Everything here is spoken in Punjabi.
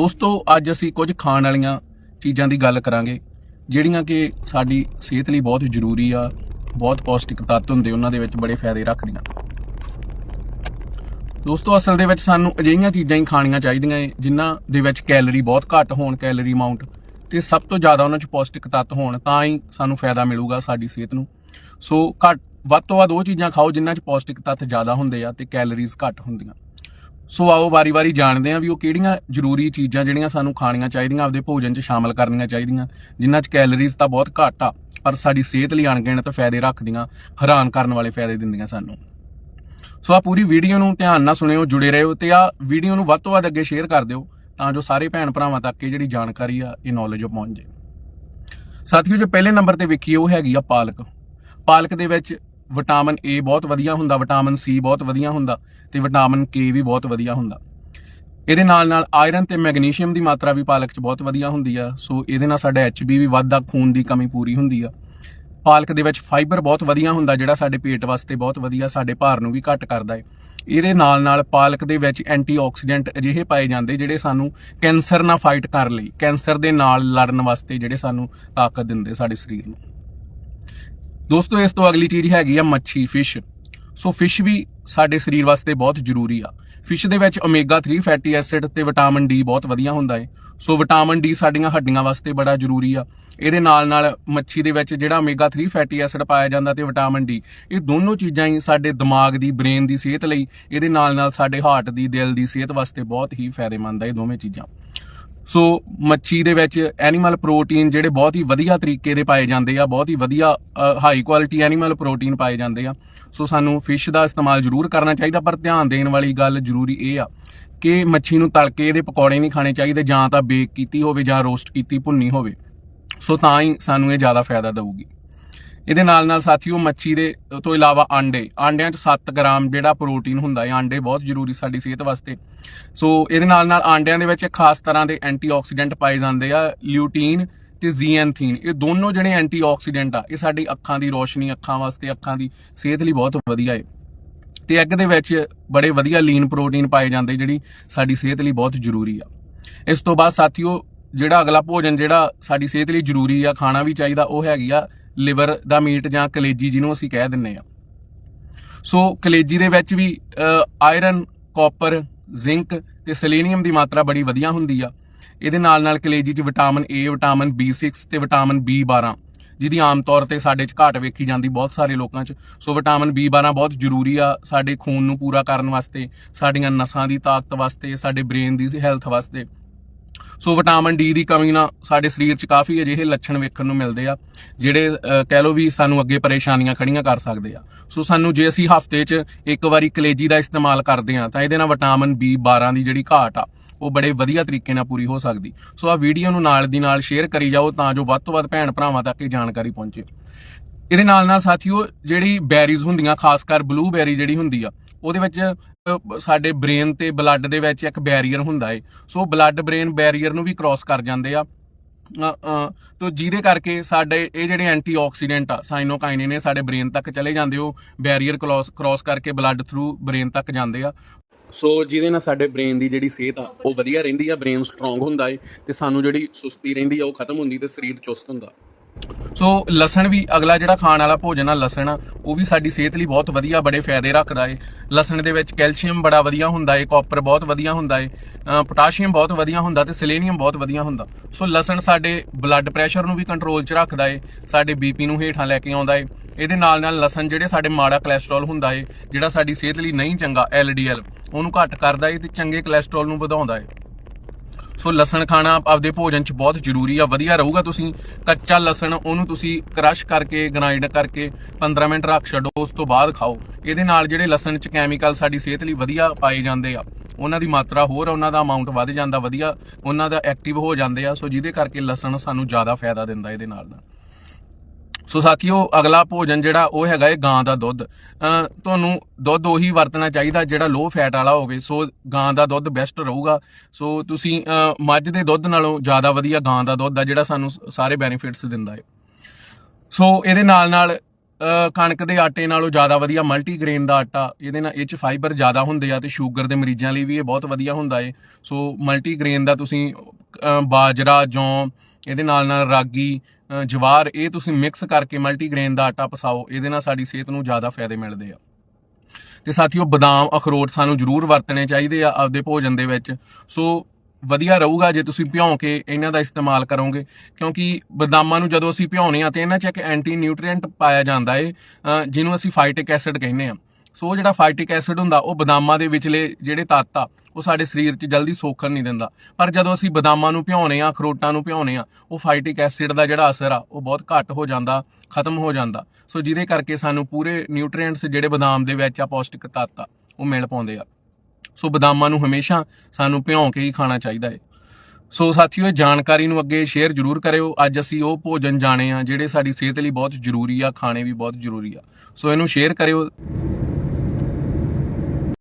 ਦੋਸਤੋ, ਅੱਜ ਅਸੀਂ ਕੁਝ ਖਾਣ ਵਾਲੀਆਂ ਚੀਜ਼ਾਂ ਦੀ ਗੱਲ ਕਰਾਂਗੇ, ਜਿਹੜੀਆਂ ਕਿ ਸਾਡੀ ਸਿਹਤ ਲਈ ਬਹੁਤ ਜ਼ਰੂਰੀ ਆ, ਬਹੁਤ ਪੌਸ਼ਟਿਕ ਤੱਤ ਹੁੰਦੇ ਉਹਨਾਂ ਦੇ ਵਿੱਚ ਬੜੇ ਫਾਇਦੇ ਰੱਖਦੀਆਂ ਦੋਸਤੋ, ਅਸਲ ਦੇ ਵਿੱਚ ਸਾਨੂੰ ਅਜਿਹੀਆਂ ਚੀਜ਼ਾਂ ਹੀ ਖਾਣੀਆਂ ਚਾਹੀਦੀਆਂ ਏ, ਜਿਨ੍ਹਾਂ ਦੇ ਵਿੱਚ ਕੈਲਰੀ ਬਹੁਤ ਘੱਟ ਹੋਣ, ਕੈਲਰੀ ਅਮਾਉਂਟ, ਤੇ ਸਭ ਤੋਂ ਜ਼ਿਆਦਾ ਉਹਨਾਂ 'ਚ ਪੌਸ਼ਟਿਕ ਤੱਤ ਹੋਣ, ਤਾਂ ਹੀ ਸਾਨੂੰ ਫਾਇਦਾ ਮਿਲੂਗਾ ਸਾਡੀ ਸਿਹਤ ਨੂੰ। ਸੋ ਘੱਟ, ਵੱਧ ਤੋਂ ਵੱਧ ਉਹ ਚੀਜ਼ਾਂ ਖਾਓ ਜਿਨ੍ਹਾਂ 'ਚ ਪੌਸ਼ਟਿਕ ਤੱਤ ਜ਼ਿਆਦਾ ਹੁੰਦੇ ਆ ਤੇ ਕੈਲਰੀਜ਼ ਘੱਟ ਹੁੰਦੀਆਂ। ਸੋ ਆਓ ਵਾਰੀ-ਵਾਰੀ ਜਾਣਦੇ ਹਾਂ ਵੀ ਉਹ ਕਿਹੜੀਆਂ ਜ਼ਰੂਰੀ ਚੀਜ਼ਾਂ ਜਿਹੜੀਆਂ ਸਾਨੂੰ ਖਾਣੀਆਂ ਚਾਹੀਦੀਆਂ, ਆਪਦੇ ਭੋਜਨ 'ਚ ਸ਼ਾਮਲ ਕਰਨੀਆਂ ਚਾਹੀਦੀਆਂ। ਜਿਨ੍ਹਾਂ 'ਚ ਕੈਲਰੀਜ਼ ਤਾਂ ਬਹੁਤ ਘੱਟ ਆ, ਪਰ ਸਾਡੀ ਸਿਹਤ ਲਈ ਅਣਗਿਣਤ ਫਾਇਦੇ ਰੱਖਦੀਆਂ, ਹੈਰਾਨ ਕਰਨ ਵਾਲੇ ਫਾਇਦੇ ਦਿੰਦੀਆਂ ਸਾਨੂੰ। ਸੋ ਆ ਪੂਰੀ ਵੀਡੀਓ ਨੂੰ ਧਿਆਨ ਨਾਲ ਸੁਣਿਓ, ਜੁੜੇ ਰਹੋ ਤੇ ਆ ਵੀਡੀਓ ਨੂੰ ਵੱਧ ਤੋਂ ਵੱਧ ਅੱਗੇ ਸ਼ੇਅਰ ਕਰ ਦਿਓ, ਤਾਂ ਜੋ ਸਾਰੇ ਭੈਣ ਭਰਾਵਾਂ ਤੱਕ ਇਹ ਜਿਹੜੀ ਜਾਣਕਾਰੀ ਆ, ਇਹ ਨੌਲੇਜ ਪਹੁੰਚ ਜੇ ਸਾਥੀਓ, ਜੋ ਪਹਿਲੇ ਨੰਬਰ ਤੇ ਵੇਖੀ, ਉਹ ਹੈਗੀ ਆ ਪਾਲਕ। ਪਾਲਕ ਦੇ ਵਿੱਚ ਵਿਟਾਮਿਨ ਏ ਬਹੁਤ ਵਧੀਆ ਹੁੰਦਾ, ਵਿਟਾਮਿਨ ਸੀ ਬਹੁਤ ਵਧੀਆ ਹੁੰਦਾ ਤੇ ਵਿਟਾਮਿਨ ਕੇ ਵੀ ਬਹੁਤ ਵਧੀਆ ਹੁੰਦਾ। ਇਹਦੇ ਨਾਲ ਨਾਲ ਆਇਰਨ ਤੇ ਮੈਗਨੀਸ਼ੀਅਮ ਦੀ ਮਾਤਰਾ ਵੀ ਪਾਲਕ 'ਚ ਬਹੁਤ ਵਧੀਆ ਹੁੰਦੀ ਆ, ਸੋ ਇਹਦੇ ਨਾਲ ਸਾਡਾ ਐਚਬੀ ਵੀ ਵੱਧਦਾ, ਖੂਨ ਦੀ ਕਮੀ ਪੂਰੀ ਹੁੰਦੀ ਆ। ਪਾਲਕ ਦੇ ਵਿੱਚ ਫਾਈਬਰ ਬਹੁਤ ਵਧੀਆ ਹੁੰਦਾ, ਜਿਹੜਾ ਸਾਡੇ ਪੇਟ ਵਾਸਤੇ ਬਹੁਤ ਵਧੀਆ, ਸਾਡੇ ਭਾਰ ਨੂੰ ਵੀ ਘੱਟ ਕਰਦਾ ਹੈ ਇਹਦੇ ਨਾਲ ਨਾਲ ਪਾਲਕ ਦੇ ਵਿੱਚ ਐਂਟੀਆਕਸੀਡੈਂਟ ਅਜਿਹੇ ਪਾਏ ਜਾਂਦੇ, ਜਿਹੜੇ ਸਾਨੂੰ ਕੈਂਸਰ ਨਾਲ ਫਾਈਟ ਕਰਨ ਲਈ, ਕੈਂਸਰ ਦੇ ਨਾਲ ਲੜਨ ਵਾਸਤੇ ਜਿਹੜੇ ਸਾਨੂੰ ਤਾਕਤ ਦਿੰਦੇ ਸਾਡੇ ਸਰੀਰ ਨੂੰ। ਦੋਸਤੋ, ਇਸ ਤੋਂ ਅਗਲੀ ਚੀਜ਼ ਹੈਗੀ ਆ ਮੱਛੀ ਫਿਸ਼ ਸੋ ਫਿਸ਼ ਵੀ ਸਾਡੇ ਸਰੀਰ ਵਾਸਤੇ ਬਹੁਤ ਜ਼ਰੂਰੀ ਆ। ਫਿਸ਼ ਦੇ ਵਿੱਚ ਓਮੇਗਾ 3 ਫੈਟੀ ਐਸਿਡ ਤੇ ਵਿਟਾਮਿਨ ਡੀ ਬਹੁਤ ਵਧੀਆ ਹੁੰਦਾ ਏ। ਸੋ ਵਿਟਾਮਿਨ ਡੀ ਸਾਡੀਆਂ ਹੱਡੀਆਂ ਵਾਸਤੇ ਬੜਾ ਜ਼ਰੂਰੀ ਆ। ਇਹਦੇ ਨਾਲ ਨਾਲ ਮੱਛੀ ਦੇ ਵਿੱਚ ਜਿਹੜਾ ਓਮੇਗਾ 3 ਫੈਟੀ ਐਸਿਡ ਪਾਇਆ ਜਾਂਦਾ ਤੇ ਵਿਟਾਮਿਨ ਡੀ ਇਹ ਦੋਨੋਂ ਚੀਜ਼ਾਂ ਹੀ ਸਾਡੇ ਦਿਮਾਗ ਦੀ ਬ੍ਰੇਨ ਦੀ ਸਿਹਤ ਲਈ, ਇਹਦੇ ਨਾਲ ਨਾਲ ਸਾਡੇ ਹਾਰਟ ਦੀ, ਦਿਲ ਦੀ ਸਿਹਤ ਵਾਸਤੇ ਬਹੁਤ ਹੀ ਫਾਇਦੇਮੰਦ ਆ ਇਹ ਦੋਵੇਂ ਚੀਜ਼ਾਂ। ਸੋ ਮੱਛੀ ਦੇ ਵਿੱਚ ਐਨੀਮਲ ਪ੍ਰੋਟੀਨ ਜਿਹੜੇ ਬਹੁਤ ਹੀ ਵਧੀਆ ਤਰੀਕੇ ਦੇ ਪਾਏ ਜਾਂਦੇ ਆ, ਬਹੁਤ ਹੀ ਵਧੀਆ ਹਾਈ ਕੁਆਲਿਟੀ ਐਨੀਮਲ ਪ੍ਰੋਟੀਨ ਪਾਏ ਜਾਂਦੇ ਆ। ਸੋ ਸਾਨੂੰ ਫਿਸ਼ ਦਾ ਇਸਤੇਮਾਲ ਜ਼ਰੂਰ ਕਰਨਾ ਚਾਹੀਦਾ, ਪਰ ਧਿਆਨ ਦੇਣ ਵਾਲੀ ਗੱਲ ਜ਼ਰੂਰੀ ਇਹ ਆ ਕਿ ਮੱਛੀ ਨੂੰ ਤਲ ਕੇ ਇਹਦੇ ਪਕੌੜੇ ਨਹੀਂ ਖਾਣੇ ਚਾਹੀਦੇ, ਜਾਂ ਤਾਂ ਬੇਕ ਕੀਤੀ ਹੋਵੇ ਜਾਂ ਰੋਸਟ ਕੀਤੀ ਭੁੰਨੀ ਹੋਵੇ। ਸੋ ਤਾਂ ਹੀ ਸਾਨੂੰ ਇਹ ਜ਼ਿਆਦਾ ਫਾਇਦਾ ਦੇਊਗੀ। ਇਹਦੇ ਨਾਲ ਨਾਲ ਸਾਥੀਓ ਮੱਛੀ ਦੇ ਤੋਂ ਇਲਾਵਾ ਆਂਡੇ, ਆਂਡਿਆਂ 'ਚ 7 ਗ੍ਰਾਮ ਜਿਹੜਾ ਪ੍ਰੋਟੀਨ ਹੁੰਦਾ ਹੈ, ਆਂਡੇ ਬਹੁਤ ਜ਼ਰੂਰੀ ਸਾਡੀ ਸਿਹਤ ਵਾਸਤੇ। ਸੋ ਇਹਦੇ ਨਾਲ ਨਾਲ ਆਂਡਿਆਂ ਦੇ ਵਿੱਚ ਖਾਸ ਤਰ੍ਹਾਂ ਦੇ ਐਂਟੀਆਕਸੀਡੈਂਟ ਪਾਏ ਜਾਂਦੇ ਆ, ਲਿਊਟੀਨ ਤੇ ਜ਼ੀਐਨਥੀਨ ਇਹ ਦੋਨੋਂ ਜਿਹੜੇ ਐਂਟੀਆਕਸੀਡੈਂਟ ਆ, ਇਹ ਸਾਡੀ ਅੱਖਾਂ ਦੀ ਰੋਸ਼ਨੀ, ਅੱਖਾਂ ਵਾਸਤੇ, ਅੱਖਾਂ ਦੀ ਸਿਹਤ ਲਈ ਬਹੁਤ ਵਧੀਆ ਹੈ ਤੇ ਐਗ ਦੇ ਵਿੱਚ ਬੜੇ ਵਧੀਆ ਲੀਨ ਪ੍ਰੋਟੀਨ ਪਾਏ ਜਾਂਦੇ, ਜਿਹੜੀ ਸਾਡੀ ਸਿਹਤ ਲਈ ਬਹੁਤ ਜ਼ਰੂਰੀ ਆ। ਇਸ ਤੋਂ ਬਾਅਦ ਸਾਥੀਓ, ਜਿਹੜਾ ਅਗਲਾ ਭੋਜਨ ਜਿਹੜਾ ਸਾਡੀ ਸਿਹਤ ਲਈ ਜ਼ਰੂਰੀ ਆ, ਖਾਣਾ ਵੀ ਚਾਹੀਦਾ, ਉਹ ਹੈਗੀ ਆ ਲਿਵਰ ਦਾ ਮੀਟ ਜਾਂ ਕਲੇਜੀ ਜਿਹਨੂੰ ਅਸੀਂ ਕਹਿ ਦਿੰਨੇ ਆ ਸੋ ਕਲੇਜੀ ਦੇ ਵਿੱਚ ਵੀ ਆਇਰਨ, ਕਾਪਰ, ਜ਼ਿੰਕ ਤੇ ਸੈਲੇਨੀਅਮ ਦੀ ਮਾਤਰਾ ਬੜੀ ਵਧੀਆ ਹੁੰਦੀ ਆ। ਇਹਦੇ ਨਾਲ ਨਾਲ ਕਲੇਜੀ 'ਚ ਵਿਟਾਮਿਨ ਏ ਵਿਟਾਮਿਨ B6 ਤੇ ਵਿਟਾਮਿਨ B12 ਜਿਹਦੀ ਆਮ ਤੌਰ ਤੇ ਸਾਡੇ 'ਚ ਘਾਟ ਵੇਖੀ ਜਾਂਦੀ ਬਹੁਤ ਸਾਰੇ ਲੋਕਾਂ 'ਚ। ਸੋ ਵਿਟਾਮਿਨ B12 ਬਹੁਤ ਜ਼ਰੂਰੀ ਆ ਸਾਡੇ ਖੂਨ ਨੂੰ ਪੂਰਾ ਕਰਨ ਵਾਸਤੇ, ਸਾਡੀਆਂ ਨਸਾਂ ਦੀ ਤਾਕਤ ਵਾਸਤੇ, ਸਾਡੇ ਬ੍ਰੇਨ ਦੀ ਹੈਲਥ ਵਾਸਤੇ। ਸੋ ਵਿਟਾਮਿਨ ਡੀ ਦੀ ਕਮੀ ਨਾਲ ਸਾਡੇ ਸਰੀਰ 'ਚ ਕਾਫੀ ਅਜਿਹੇ ਲੱਛਣ ਵੇਖਣ ਨੂੰ ਮਿਲਦੇ ਆ, ਜਿਹੜੇ ਕਹਿ ਲਓ ਵੀ ਸਾਨੂੰ ਅੱਗੇ ਪਰੇਸ਼ਾਨੀਆਂ ਖੜੀਆਂ ਕਰ ਸਕਦੇ ਆ। ਸੋ ਸਾਨੂੰ ਜੇ ਅਸੀਂ ਹਫ਼ਤੇ 'ਚ ਇੱਕ ਵਾਰੀ ਕਲੇਜੀ ਦਾ ਇਸਤੇਮਾਲ ਕਰਦੇ ਆ, ਤਾਂ ਇਹਦੇ ਨਾਲ ਵਿਟਾਮਿਨ B12 ਦੀ ਜਿਹੜੀ ਘਾਟ ਆ, ਉਹ ਬੜੇ ਵਧੀਆ ਤਰੀਕੇ ਨਾਲ ਪੂਰੀ ਹੋ ਸਕਦੀ। ਸੋ ਆ ਵੀਡੀਓ ਨੂੰ ਨਾਲ ਦੀ ਨਾਲ ਸ਼ੇਅਰ ਕਰੀ ਜਾਓ ਤਾਂ ਜੋ ਵੱਧ ਤੋਂ ਵੱਧ ਭੈਣ ਭਰਾਵਾਂ ਤੱਕ ਇਹ ਜਾਣਕਾਰੀ ਪਹੁੰਚੇ। ਇਹਦੇ ਨਾਲ ਨਾਲ ਸਾਥੀਓ, ਜਿਹੜੀ ਬੈਰੀਜ਼ ਹੁੰਦੀਆਂ, ਖਾਸ ਕਰ ਬਲੂਬੈਰੀ ਜਿਹੜੀ ਹੁੰਦੀ ਆ ਉਹਦੇ ਵਿੱਚ ਸਾਡੇ ਬ੍ਰੇਨ ਤੇ ਬਲੱਡ ਦੇ ਵਿੱਚ ਇੱਕ ਬੈਰੀਅਰ ਹੁੰਦਾ ਏ। ਸੋ ਬਲੱਡ ਬ੍ਰੇਨ ਬੈਰੀਅਰ ਨੂੰ ਵੀ ਕ੍ਰਾਸ ਕਰ ਜਾਂਦੇ ਆ। ਅ, ਤੋ ਜਿਹਦੇ ਕਰਕੇ ਸਾਡੇ ਇਹ ਜਿਹੜੇ ਐਂਟੀਆਕਸੀਡੈਂਟ ਆ ਸਾਈਨੋਕਾਈਨਿਨ ਨੇ ਸਾਡੇ ਬ੍ਰੇਨ ਤੱਕ ਚਲੇ ਜਾਂਦੇ ਉਹ ਬੈਰੀਅਰ ਕ੍ਰਾਸ ਕ੍ਰਾਸ ਕਰਕੇ ਬਲੱਡ ਥਰੂ ਬ੍ਰੇਨ ਤੱਕ ਜਾਂਦੇ ਆ। ਸੋ ਜਿਹਦੇ ਨਾਲ ਸਾਡੇ ਬ੍ਰੇਨ ਦੀ ਜਿਹੜੀ ਸਿਹਤ ਆ ਉਹ ਵਧੀਆ ਰਹਿੰਦੀ ਆ ਬ੍ਰੇਨ ਸਟਰੋਂਗ ਹੁੰਦਾ ਏ ਤੇ ਸਾਨੂੰ ਜਿਹੜੀ ਸੁਸਤੀ ਰਹਿੰਦੀ ਆ ਉਹ ਖਤਮ ਹੁੰਦੀ ਤੇ ਸਰੀਰ ਚੁਸਤ ਹੁੰਦਾ। ਸੋ ਲਸਣ ਵੀ ਅਗਲਾ ਜਿਹੜਾ ਖਾਣ ਵਾਲਾ ਭੋਜਨ ਆ, ਲਸਣ ਆ ਉਹ ਵੀ ਸਾਡੀ ਸਿਹਤ ਲਈ ਬਹੁਤ ਵਧੀਆ, ਬੜੇ ਫਾਇਦੇ ਰੱਖਦਾ ਏ। ਲਸਣ ਦੇ ਵਿੱਚ ਕੈਲਸ਼ੀਅਮ ਬੜਾ ਵਧੀਆ ਹੁੰਦਾ ਏ, ਕਾਪਰ ਬਹੁਤ ਵਧੀਆ ਹੁੰਦਾ ਏ ਪੋਟਾਸ਼ੀਅਮ ਬਹੁਤ ਵਧੀਆ ਹੁੰਦਾ ਤੇ ਸੈਲੇਨੀਅਮ ਬਹੁਤ ਵਧੀਆ ਹੁੰਦਾ। ਸੋ ਲਸਣ ਸਾਡੇ ਬਲੱਡ ਪ੍ਰੈਸ਼ਰ ਨੂੰ ਵੀ ਕੰਟਰੋਲ 'ਚ ਰੱਖਦਾ ਏ, ਸਾਡੇ ਬੀਪੀ ਨੂੰ ਹੇਠਾਂ ਲੈ ਕੇ ਆਉਂਦਾ ਏ। ਇਹਦੇ ਨਾਲ ਨਾਲ ਲਸਣ ਜਿਹੜੇ ਸਾਡੇ ਮਾੜਾ ਕੋਲੇਸਟ੍ਰੋਲ ਹੁੰਦਾ ਏ, ਜਿਹੜਾ ਸਾਡੀ ਸਿਹਤ ਲਈ ਨਹੀਂ ਚੰਗਾ ਐਲਡੀਐਲ ਉਹਨੂੰ ਘੱਟ ਕਰਦਾ ਏ ਤੇ ਚੰਗੇ ਕੋਲੇਸਟ੍ਰੋਲ ਨੂੰ ਵਧਾਉਂਦਾ ਏ। ਸੋ ਲਸਣ ਖਾਣਾ ਆਪਦੇ ਭੋਜਨ 'ਚ ਬਹੁਤ ਜ਼ਰੂਰੀ ਆ ਵਧੀਆ ਰਹੂਗਾ ਤੁਸੀਂ। ਕੱਚਾ ਲਸਣ ਉਹਨੂੰ ਤੁਸੀਂ ਕ੍ਰਸ਼ ਕਰਕੇ ਗ੍ਰਾਈਂਡ ਕਰਕੇ 15 ਮਿੰਟ ਰੱਖ ਛੱਡੋ ਉਸ ਤੋਂ ਬਾਅਦ ਖਾਓ। ਇਹਦੇ ਨਾਲ ਜਿਹੜੇ ਲਸਣ 'ਚ ਕੈਮੀਕਲ ਸਾਡੀ ਸਿਹਤ ਲਈ ਵਧੀਆ ਪਾਏ ਜਾਂਦੇ ਆ ਉਹਨਾਂ ਦੀ ਮਾਤਰਾ ਹੋਰ ਆ, ਉਹਨਾਂ ਦਾ ਅਮਾਉਂਟ ਵੱਧ ਜਾਂਦਾ ਵਧੀਆ ਉਹਨਾਂ ਦਾ ਐਕਟਿਵ ਹੋ ਜਾਂਦੇ ਆ। ਸੋ ਜਿਹਦੇ ਕਰਕੇ ਲਸਣ ਸਾਨੂੰ ਜ਼ਿਆਦਾ ਫਾਇਦਾ ਦਿੰਦਾ ਇਹਦੇ ਨਾਲ ਨਾਲ ਸੋ ਸਾਥੀਓ, ਅਗਲਾ ਭੋਜਨ ਜਿਹੜਾ ਉਹ ਹੈਗਾ ਇਹ ਗਾਂ ਦਾ ਦੁੱਧ। ਤੁਹਾਨੂੰ ਦੁੱਧ ਉਹੀ ਵਰਤਣਾ ਚਾਹੀਦਾ ਜਿਹੜਾ ਲੋ ਫੈਟ ਵਾਲਾ ਹੋਵੇ। ਸੋ ਗਾਂ ਦਾ ਦੁੱਧ ਬੈਸਟ ਰਹੂਗਾ। ਸੋ ਤੁਸੀਂ ਮੱਝ ਦੇ ਦੁੱਧ ਨਾਲੋਂ ਜ਼ਿਆਦਾ ਵਧੀਆ ਗਾਂ ਦਾ ਦੁੱਧ ਆ ਜਿਹੜਾ ਸਾਨੂੰ ਸਾਰੇ ਬੈਨੀਫਿਟਸ ਦਿੰਦਾ ਹੈ ਸੋ ਇਹਦੇ ਨਾਲ ਨਾਲ ਕਣਕ ਦੇ ਆਟੇ ਨਾਲੋਂ ਜ਼ਿਆਦਾ ਵਧੀਆ ਮਲਟੀਗ੍ਰੇਨ ਦਾ ਆਟਾ, ਇਹਦੇ ਨਾਲ ਇਹ ਚ ਫਾਈਬਰ ਜ਼ਿਆਦਾ ਹੁੰਦੇ ਆ ਤੇ ਸ਼ੂਗਰ ਦੇ ਮਰੀਜ਼ਾਂ ਲਈ ਵੀ ਇਹ ਬਹੁਤ ਵਧੀਆ ਹੁੰਦਾ ਏ। ਸੋ ਮਲਟੀਗ੍ਰੇਨ ਦਾ ਤੁਸੀਂ ਬਾਜਰਾ, ਜੌਂ ਇਹਦੇ ਨਾਲ ਨਾਲ ਰਾਗੀ ਜਵਾਰ, ਇਹ ਤੁਸੀਂ ਮਿਕਸ ਕਰਕੇ ਮਲਟੀਗ੍ਰੇਨ ਦਾ ਆਟਾ ਪਸਾਓ, ਇਹਦੇ ਨਾਲ ਸਾਡੀ ਸਿਹਤ ਨੂੰ ਜ਼ਿਆਦਾ ਫਾਇਦੇ ਮਿਲਦੇ ਆ। ਤੇ ਸਾਥੀਓ ਬਦਾਮ, ਅਖਰੋਟ ਸਾਨੂੰ ਜ਼ਰੂਰ ਵਰਤਣੇ ਚਾਹੀਦੇ ਆ ਆਪਦੇ ਭੋਜਨ ਦੇ ਵਿੱਚ। ਸੋ ਵਧੀਆ ਰਹੂਗਾ ਜੇ ਤੁਸੀਂ ਭਿਉਂ ਕੇ ਇਹਨਾਂ ਦਾ ਇਸਤੇਮਾਲ ਕਰੋਗੇ, ਕਿਉਂਕਿ ਬਦਾਮਾਂ ਨੂੰ ਜਦੋਂ ਅਸੀਂ ਭਿਉਂਦੇ ਆ ਤੇ ਇਹਨਾਂ 'ਚ ਇੱਕ ਐਂਟੀ ਨਿਊਟ੍ਰੀਐਂਟ ਪਾਇਆ ਜਾਂਦਾ ਏ ਜਿਹਨੂੰ ਅਸੀਂ ਫਾਈਟਿਕ ਐਸਿਡ ਕਹਿੰਦੇ ਆ। ਸੋ ਉਹ ਜਿਹੜਾ ਫਾਈਟਿਕ ਐਸਿਡ ਹੁੰਦਾ, ਉਹ ਬਦਾਮਾਂ ਦੇ ਵਿਚਲੇ ਜਿਹੜੇ ਤੱਤ ਆ, ਉਹ ਸਾਡੇ ਸਰੀਰ 'ਚ ਜਲਦੀ ਸੋਖਣ ਨਹੀਂ ਦਿੰਦਾ। ਪਰ ਜਦੋਂ ਅਸੀਂ ਬਦਾਮਾਂ ਨੂੰ ਭਿਉਣੇ ਆ ਅਖਰੋਟਾਂ ਨੂੰ ਭਿਉਣੇ ਆ ਉਹ ਫਾਈਟਿਕ ਐਸਿਡ ਦਾ ਜਿਹੜਾ ਅਸਰ ਆ, ਉਹ ਬਹੁਤ ਘੱਟ ਹੋ ਜਾਂਦਾ, ਖਤਮ ਹੋ ਜਾਂਦਾ। ਸੋ ਜਿਹਦੇ ਕਰਕੇ ਸਾਨੂੰ ਪੂਰੇ ਨਿਊਟ੍ਰੀਐਂਟਸ ਜਿਹੜੇ ਬਦਾਮ ਦੇ ਵਿੱਚ ਆ, ਪੌਸ਼ਟਿਕ ਤੱਤ ਆ, ਉਹ ਮਿਲ ਪਾਉਂਦੇ ਆ। ਸੋ ਬਦਾਮਾਂ ਨੂੰ ਹਮੇਸ਼ਾ ਸਾਨੂੰ ਭਿਉਂ ਕੇ ਹੀ ਖਾਣਾ ਚਾਹੀਦਾ ਹੈ ਸੋ ਸਾਥੀਓ, ਇਹ ਜਾਣਕਾਰੀ ਨੂੰ ਅੱਗੇ ਸ਼ੇਅਰ ਜ਼ਰੂਰ ਕਰਿਓ। ਅੱਜ ਅਸੀਂ ਉਹ ਭੋਜਨ ਜਾਣੇ ਆ ਜਿਹੜੇ ਸਾਡੀ ਸਿਹਤ ਲਈ ਬਹੁਤ ਜ਼ਰੂਰੀ ਆ, ਖਾਣੇ ਵੀ ਬਹੁਤ ਜ਼ਰੂਰੀ ਆ। ਸੋ ਇਹਨੂੰ ਸ਼ੇਅਰ ਕਰਿਓ।